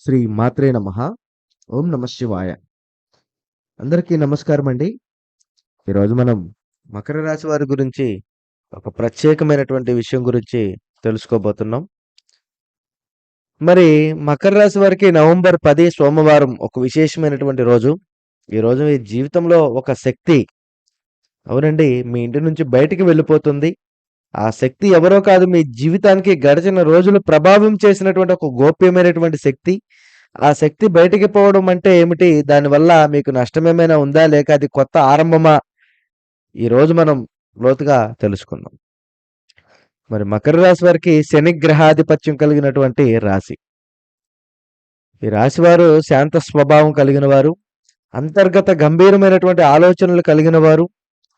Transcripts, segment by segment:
శ్రీ మాత్రే నమ. ఓం నమ శివాయ. అందరికీ నమస్కారం అండి. ఈరోజు మనం మకర రాశి వారి గురించి ఒక ప్రత్యేకమైనటువంటి విషయం గురించి తెలుసుకోబోతున్నాం. మరి మకర రాశి వారికి నవంబర్ పది సోమవారం ఒక విశేషమైనటువంటి రోజు. ఈ రోజు మీ జీవితంలో ఒక శక్తి. అవునండి మీ ఇంటి నుంచి బయటికి వెళ్ళిపోతుంది. ఆ శక్తి ఎవరో కాదు మీ జీవితానికి గడిచిన రోజులు ప్రభావం చేసినటువంటి ఒక గోప్యమైనటువంటి శక్తి. ఆ శక్తి బయటికి పోవడం అంటే ఏమిటి? దానివల్ల మీకు నష్టమేమైనా ఉందా? లేక అది కొత్త ఆరంభమా? ఈ రోజు మనం లోతుగా తెలుసుకుందాం. మరి మకర రాశి వారికి శని గ్రహాధిపత్యం కలిగినటువంటి రాశి. ఈ రాశి వారు శాంత స్వభావం కలిగిన వారు అంతర్గత గంభీరమైనటువంటి ఆలోచనలు కలిగిన వారు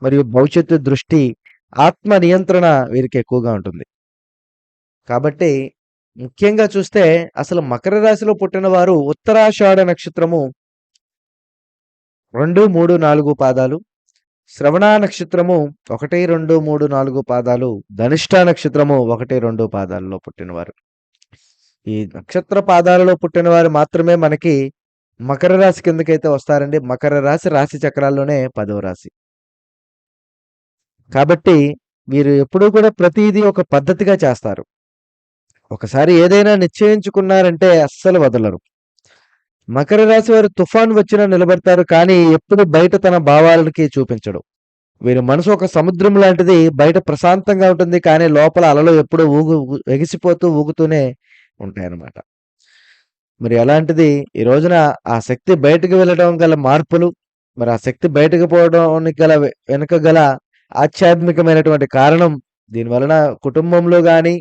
మరియు భవిష్యత్తు దృష్టి ఆత్మ నియంత్రణ వీరికి ఎక్కువగా ఉంటుంది. కాబట్టి ముఖ్యంగా చూస్తే అసలు మకర రాశిలో పుట్టిన వారు ఉత్తరాషాఢ నక్షత్రము రెండు మూడు నాలుగు పాదాలు శ్రవణ నక్షత్రము ఒకటి రెండు మూడు నాలుగు పాదాలు ధనిష్ట నక్షత్రము ఒకటి రెండు పాదాలలో పుట్టినవారు. ఈ నక్షత్ర పాదాలలో పుట్టిన వారు మాత్రమే మనకి మకర రాశి కిందకైతే వస్తారండి. మకర రాశి రాశి చక్రాల్లోనే పదవ రాశి. కాబట్టి మీరు ఎప్పుడూ కూడా ప్రతిదీ ఒక పద్ధతిగా చేస్తారు. ఒకసారి ఏదైనా నిశ్చయించుకున్నారంటే అస్సలు వదలరు. మకర రాశి వారు తుఫాన్ వచ్చినా నిలబడతారు కానీ ఎప్పుడు బయట తన భావాలకి చూపించడు. వీరి మనసు ఒక సముద్రం లాంటిది బయట ప్రశాంతంగా ఉంటుంది కానీ లోపల అలలు ఎప్పుడూ ఊగు ఎగిసిపోతూ ఊగుతూనే ఉంటాయన్నమాట. మరి అలాంటిది ఈ రోజున ఆ శక్తి బయటకు వెళ్ళడం గల మార్పులు మరి ఆ శక్తి బయటకు పోవడానికి గల వెనుక గల ఆధ్యాత్మికమైనటువంటి కారణం. దీని వలన కుటుంబంలో కానీ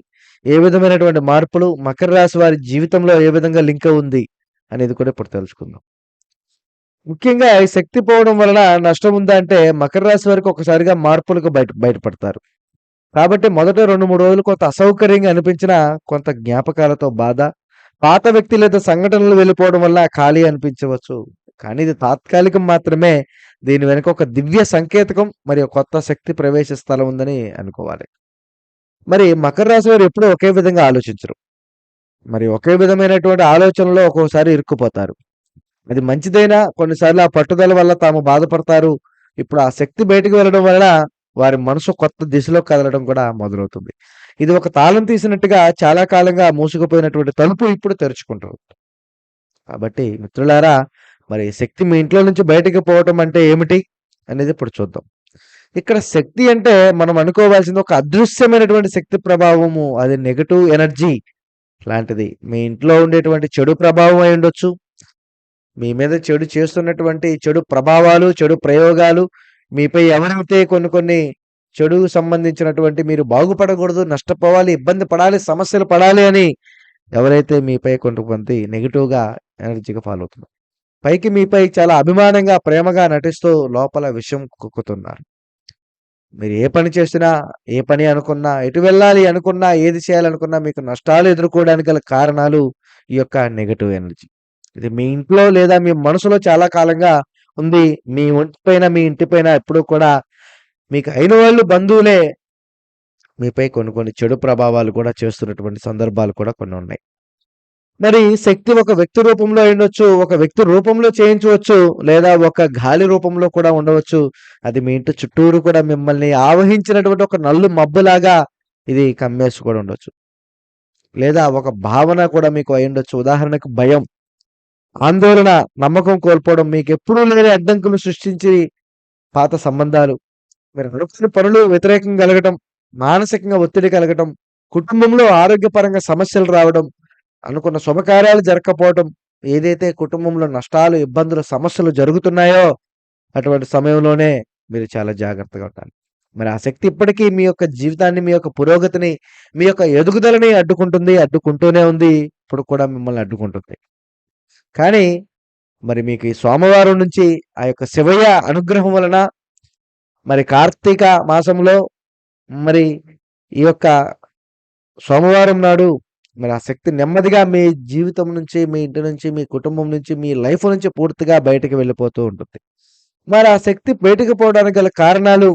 ఏ విధమైనటువంటి మార్పులు మకర రాశి వారి జీవితంలో ఏ విధంగా లింక్ ఉంది అనేది కూడా ఇప్పుడు తెలుసుకుందాం. ముఖ్యంగా ఈ శక్తి పోవడం వలన నష్టం ఉందా అంటే మకర రాశి వారికి ఒకసారిగా మార్పులకు బయట బయటపడతారు. కాబట్టి మొదట రెండు మూడు రోజులు కొంత అసౌకర్యంగా అనిపించిన కొంత జ్ఞాపకాలతో బాధ పాత వ్యక్తి లేదా సంఘటనలు వెళ్ళిపోవడం వల్ల ఖాళీ అనిపించవచ్చు. కానీ ఇది తాత్కాలికం మాత్రమే దీని వెనుక ఒక దివ్య సంకేతకం మరియు కొత్త శక్తి ప్రవేశ స్థలం ఉందని అనుకోవాలి. మరి మకర రాశి వారు ఎప్పుడూ ఒకే విధంగా ఆలోచించరు. మరి ఒకే విధమైనటువంటి ఆలోచనలో ఒక్కోసారి ఇరుక్కుపోతారు. అది మంచిదైనా కొన్నిసార్లు ఆ పట్టుదల వల్ల తాము బాధపడతారు. ఇప్పుడు ఆ శక్తి బయటకు వెళ్ళడం వలన వారి మనసు కొత్త దిశలో కదలడం కూడా మొదలవుతుంది. ఇది ఒక తాళం తీసినట్టుగా చాలా కాలంగా మూసుకుపోయినటువంటి తలుపు ఇప్పుడు తెరుచుకుంటుంది కాబట్టి మిత్రులారా మరి శక్తి మీ ఇంట్లో నుంచి బయటకు పోవటం అంటే ఏమిటి అనేది ఇప్పుడు చూద్దాం. ఇక్కడ శక్తి అంటే మనం అనుకోవాల్సింది ఒక అదృశ్యమైనటువంటి శక్తి ప్రభావము అది నెగటివ్ ఎనర్జీ లాంటిది. మీ ఇంట్లో ఉండేటువంటి చెడు ప్రభావం అయి ఉండొచ్చు. మీ మీద చెడు చేస్తున్నటువంటి చెడు ప్రభావాలు చెడు ప్రయోగాలు మీపై ఎవరైతే కొన్ని కొన్ని చెడు సంబంధించినటువంటి మీరు బాగుపడకూడదు నష్టపోవాలి ఇబ్బంది పడాలి సమస్యలు పడాలి అని ఎవరైతే మీపై కొంతమంది నెగిటివ్గా ఎనర్జీగా ఫాలో అవుతున్నారు. పైకి మీపై చాలా అభిమానంగా ప్రేమగా నటిస్తూ లోపల విషయం కుక్కుతున్నారు. మీరు ఏ పని చేసినా ఏ పని అనుకున్నా ఎటు వెళ్ళాలి అనుకున్నా ఏది చేయాలనుకున్నా మీకు నష్టాలు ఎదుర్కోవడానికి గల కారణాలు ఈ యొక్క నెగటివ్ ఎనర్జీ. ఇది మీ ఇంట్లో లేదా మీ మనసులో చాలా కాలంగా ఉంది. మీ ఒంటిపైన మీ ఇంటిపైన ఎప్పుడూ కూడా మీకు అయిన వాళ్ళు బంధువులే మీపై కొన్ని కొన్ని చెడు ప్రభావాలు కూడా చేస్తున్నటువంటి సందర్భాలు కూడా కొన్ని ఉన్నాయి. మరి శక్తి ఒక వ్యక్తి రూపంలో ఉండొచ్చు ఒక వ్యక్తి రూపంలో చేయించవచ్చు లేదా ఒక గాలి రూపంలో కూడా ఉండవచ్చు. అది మీ ఇంటి చుట్టూరు కూడా మిమ్మల్ని ఆవహించినటువంటి ఒక నల్లు మబ్బులాగా ఇది కమ్మేసి కూడా ఉండొచ్చు. లేదా ఒక భావన కూడా మీకు అయి ఉండొచ్చు. ఉదాహరణకు భయం. ఆందోళన నమ్మకం కోల్పోవడం మీకు ఎప్పుడూ లేని అడ్డంకులు సృష్టించి పాత సంబంధాలు. మీరు అనుకున్న పనులు వ్యతిరేకం కలగటం మానసికంగా ఒత్తిడి కలగటం కుటుంబంలో ఆరోగ్యపరంగా సమస్యలు రావడం అనుకున్న శుభకార్యాలు జరగకపోవటం ఏదైతే కుటుంబంలో నష్టాలు ఇబ్బందులు సమస్యలు జరుగుతున్నాయో అటువంటి సమయంలోనే మీరు చాలా జాగ్రత్తగా ఉండాలి. మరి ఆ శక్తి ఇప్పటికీ మీ యొక్క జీవితాన్ని మీ యొక్క పురోగతిని మీ యొక్క ఎదుగుదలని అడ్డుకుంటుంది అడ్డుకుంటూనే ఉంది. ఇప్పుడు కూడా మిమ్మల్ని అడ్డుకుంటుంది. కానీ మరి మీకు ఈ సోమవారం నుంచి ఆ యొక్క శివయ్య అనుగ్రహం వలన మరి కార్తీక మాసంలో మరి ఈ యొక్క సోమవారం నాడు మరి ఆ శక్తి నెమ్మదిగా మీ జీవితం నుంచి మీ ఇంటి నుంచి మీ కుటుంబం నుంచి మీ లైఫ్ నుంచి పూర్తిగా బయటకు వెళ్ళిపోతూ ఉంటుంది. మరి ఆ శక్తి బయటకు పోవడానికి గల కారణాలు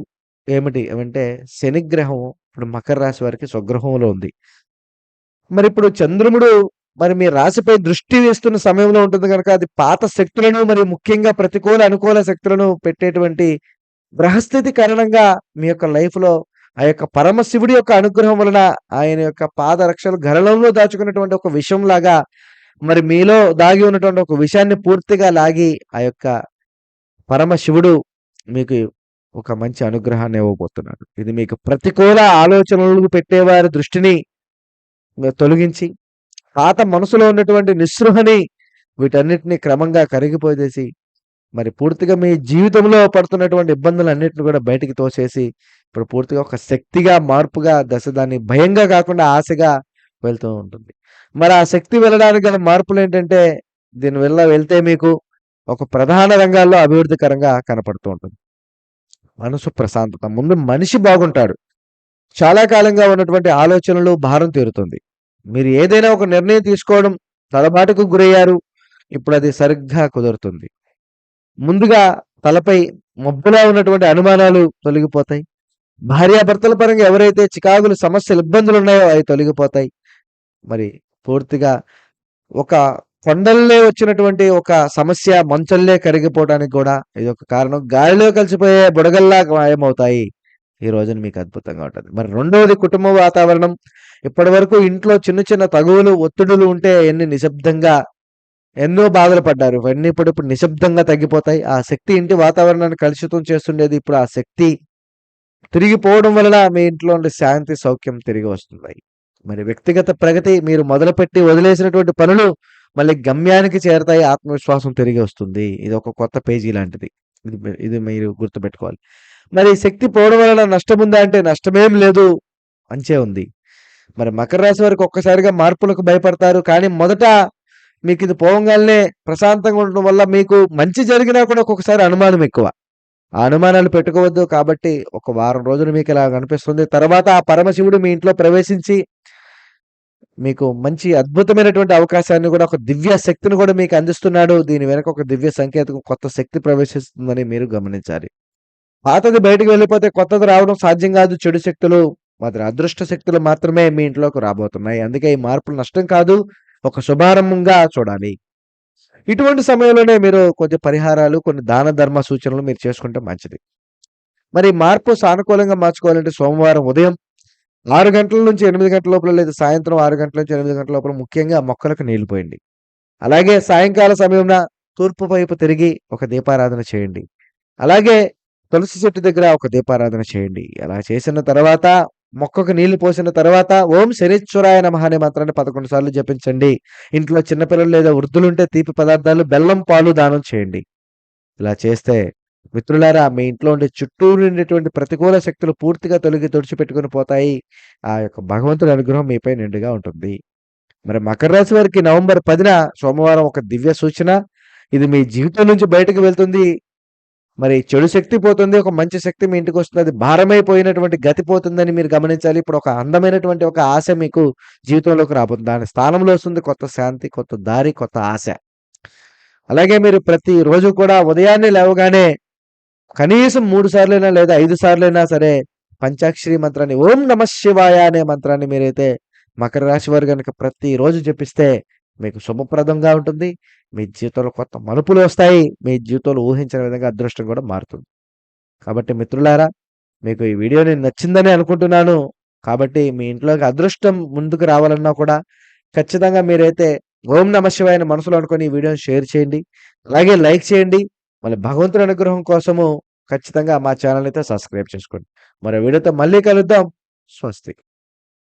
ఏమిటి? అంటే శనిగ్రహం ఇప్పుడు మకర రాశి వారికి స్వగ్రహంలో ఉంది. మరి ఇప్పుడు చంద్రుముడు మరి మీ రాశిపై దృష్టి వేస్తున్న సమయంలో ఉంటుంది కనుక అది పాత శక్తులను మరి ముఖ్యంగా ప్రతికూల, అనుకూల శక్తులను పెట్టేటువంటి గ్రహస్థితి కారణంగా మీ యొక్క లైఫ్‌లో ఆ యొక్క పరమశివుడి యొక్క అనుగ్రహం వలన ఆయన యొక్క పాదరక్షలు గరళంలో దాచుకున్నటువంటి ఒక విషంలాగా మరి మీలో దాగి ఉన్నటువంటి ఒక విషయాన్ని పూర్తిగా లాగి ఆ యొక్క పరమశివుడు మీకు ఒక మంచి అనుగ్రహాన్ని ఇవ్వబోతున్నాడు. ఇది మీకు ప్రతికూల ఆలోచనలు పెట్టేవారి దృష్టిని తొలగించి, పాత మనసులో ఉన్నటువంటి నిస్పృహని వీటన్నిటిని క్రమంగా కరిగిపోయేసి మరి పూర్తిగా మీ జీవితంలో పడుతున్నటువంటి ఇబ్బందులన్నింటిని కూడా బయటికి తోసేసి, ఇప్పుడు పూర్తిగా ఒక శక్తిగా, మార్పుగా దశ దాన్ని భయంగా కాకుండా ఆశగా వెళ్తూ ఉంటుంది. మరి ఆ శక్తి వెళ్ళడానికి గల మార్పులు ఏంటంటే దీని దీనివల్ల వెళ్తే మీకు ఒక ప్రధాన రంగాల్లో అభివృద్ధికరంగా కనపడుతూ ఉంటుంది. మనసు ప్రశాంతత. ముందు మనిషి బాగుంటాడు. చాలా కాలంగా ఉన్నటువంటి ఆలోచనలు భారం తీరుతుంది. మీరు ఏదైనా ఒక నిర్ణయం తీసుకోవడం తలబాటుకు గురయ్యారు. ఇప్పుడు అది సరిగ్గా కుదురుతుంది. ముందుగా తలపై మబ్బులా ఉన్నటువంటి అనుమానాలు తొలగిపోతాయి. భార్యాభర్తల పరంగా ఎవరైతే చికాకులు, సమస్యలు, ఇబ్బందులు ఉన్నాయో అవి తొలగిపోతాయి. మరి పూర్తిగా ఒక కొండల్లే వచ్చినటువంటి ఒక సమస్య మంచల్లే కరిగిపోవడానికి కూడా ఇది ఒక కారణం. గాలిలో కలిసిపోయే బుడగల్లా మాయమవుతాయి. ఈ రోజున మీకు అద్భుతంగా ఉంటుంది మరి రెండోది కుటుంబ వాతావరణం. ఇప్పటివరకు ఇంట్లో చిన్న చిన్న తగువులు, ఒత్తిడులు ఉంటే ఎన్ని నిశ్శబ్దంగా ఎన్నో బాధలు పడ్డారు. ఇవన్నీ ఇప్పుడు ఇప్పుడు నిశ్శబ్దంగా తగ్గిపోతాయి. ఆ శక్తి ఇంటి వాతావరణాన్ని కలుషితం చేస్తుండేది. ఇప్పుడు ఆ శక్తి తిరిగిపోవడం వలన మీ ఇంట్లో ఉండే శాంతి, సౌఖ్యం తిరిగి వస్తున్నాయి. మరి వ్యక్తిగత ప్రగతి మీరు మొదలుపెట్టి వదిలేసినటువంటి పనులు మళ్ళీ గమ్యానికి చేరతాయి. ఆత్మవిశ్వాసం తిరిగి వస్తుంది. ఇది ఒక కొత్త పేజీ లాంటిది. ఇది ఇది మీరు గుర్తుపెట్టుకోవాలి. మరి శక్తి పోవడం వలన నష్టం ఉందా అంటే నష్టమేం లేదు. అంచే ఉంది. మరి మకర రాశి వారికి ఒక్కసారిగా మార్పులకు భయపడతారు. కానీ మొదట మీకు ఇది పోవంగానే ప్రశాంతంగా ఉండడం వల్ల మీకు మంచి జరిగినా కూడా ఒక్కొక్కసారి అనుమానం ఎక్కువ. ఆ అనుమానాలు పెట్టుకోవద్దు. కాబట్టి ఒక వారం రోజులు మీకు ఇలా కనిపిస్తుంది తర్వాత ఆ పరమశివుడు మీ ఇంట్లో ప్రవేశించి మీకు మంచి అద్భుతమైనటువంటి అవకాశాన్ని కూడా ఒక దివ్య శక్తిని కూడా మీకు అందిస్తున్నాడు. దీని వెనక ఒక దివ్య సంకేతం కొత్త శక్తి ప్రవేశిస్తుందని మీరు గమనించాలి. పాతది బయటకు వెళ్ళిపోతే కొత్తది రావడం సాధ్యం కాదు. చెడు శక్తులు మాత్రం అదృష్ట శక్తులు మాత్రమే మీ ఇంట్లోకి రాబోతున్నాయి. అందుకే ఈ మార్పులు నష్టం కాదు. ఒక శుభారంభంగా చూడాలి. ఇటువంటి సమయంలోనే మీరు కొద్ది పరిహారాలు, కొన్ని దాన ధర్మ సూచనలు మీరు చేసుకుంటే మంచిది. మరి మార్పు సానుకూలంగా మార్చుకోవాలంటే సోమవారం ఉదయం ఆరు గంటల నుంచి ఎనిమిది గంటల లోపల లేదా సాయంత్రం ఆరు గంటల నుంచి ఎనిమిది గంటల లోపల ముఖ్యంగా మొక్కలకు నీళ్ళు పోయండి. అలాగే సాయంకాల సమయంలో తూర్పు వైపు తిరిగి ఒక దీపారాధన చేయండి. అలాగే తులసి చెట్టు దగ్గర ఒక దీపారాధన చేయండి. అలా చేసిన తర్వాత మొక్కకు నీళ్ళు పోసిన తర్వాత ఓం శనీశ్వరాయ నమ అనే మంత్రాన్ని 11 సార్లు జపించండి. ఇంట్లో చిన్నపిల్లలు లేదా వృద్ధులుంటే తీపి పదార్థాలు, బెల్లం, పాలు దానం చేయండి. ఇలా చేస్తే మిత్రులారా మీ ఇంట్లో ఉండే చుట్టూ ఉండేటువంటి ప్రతికూల శక్తులు పూర్తిగా తొలగి తుడిచిపెట్టుకొని పోతాయి. ఆ యొక్క భగవంతుడి అనుగ్రహం మీపై నిండుగా ఉంటుంది. మరి మకర రాశి వారికి నవంబర్ 10న సోమవారం ఒక దివ్య సూచన. ఇది మీ జీవితం నుంచి బయటకు వెళ్తుంది. మరి చెడు శక్తి పోతుంది. ఒక మంచి శక్తి మీ ఇంటికొస్తుంది. అది భారమైపోయినటువంటి గతి పోతుందని మీరు గమనించాలి. ఇప్పుడు ఒక అందమైనటువంటి ఒక ఆశ మీకు జీవితంలోకి రాబోతుంది. దాని స్థానంలో వస్తుంది కొత్త శాంతి, కొత్త దారి, కొత్త ఆశ. అలాగే మీరు ప్రతి రోజు కూడా ఉదయాన్నే లేవగానే కనీసం మూడు సార్లైనా లేదా ఐదు సార్లైనా సరే పంచాక్షరి మంత్రాన్ని ఓం నమ శివాయ అనే మంత్రాన్ని మీరైతే మకర రాశి వారు కనుక ప్రతిరోజు జపిస్తే మీకు శుభప్రదంగా ఉంటుంది. మీ జీవితంలో కొత్త మలుపులు వస్తాయి. మీ జీవితంలో ఊహించని విధంగా అదృష్టం కూడా మారుతుంది. కాబట్టి మిత్రులారా మీకు ఈ వీడియో నేను నచ్చిందని అనుకుంటున్నాను. కాబట్టి మీ ఇంట్లోకి అదృష్టం ముందుకు రావాలన్నా కూడా ఖచ్చితంగా మీరైతే ఓం నమః మనసులో అనుకొని ఈ వీడియోని షేర్ చేయండి. అలాగే లైక్ చేయండి. మళ్ళీ భగవంతుడి అనుగ్రహం కోసము ఖచ్చితంగా మా ఛానల్ అయితే సబ్స్క్రైబ్ చేసుకోండి. మరో వీడియోతో మళ్ళీ కలుద్దాం. స్వస్తి.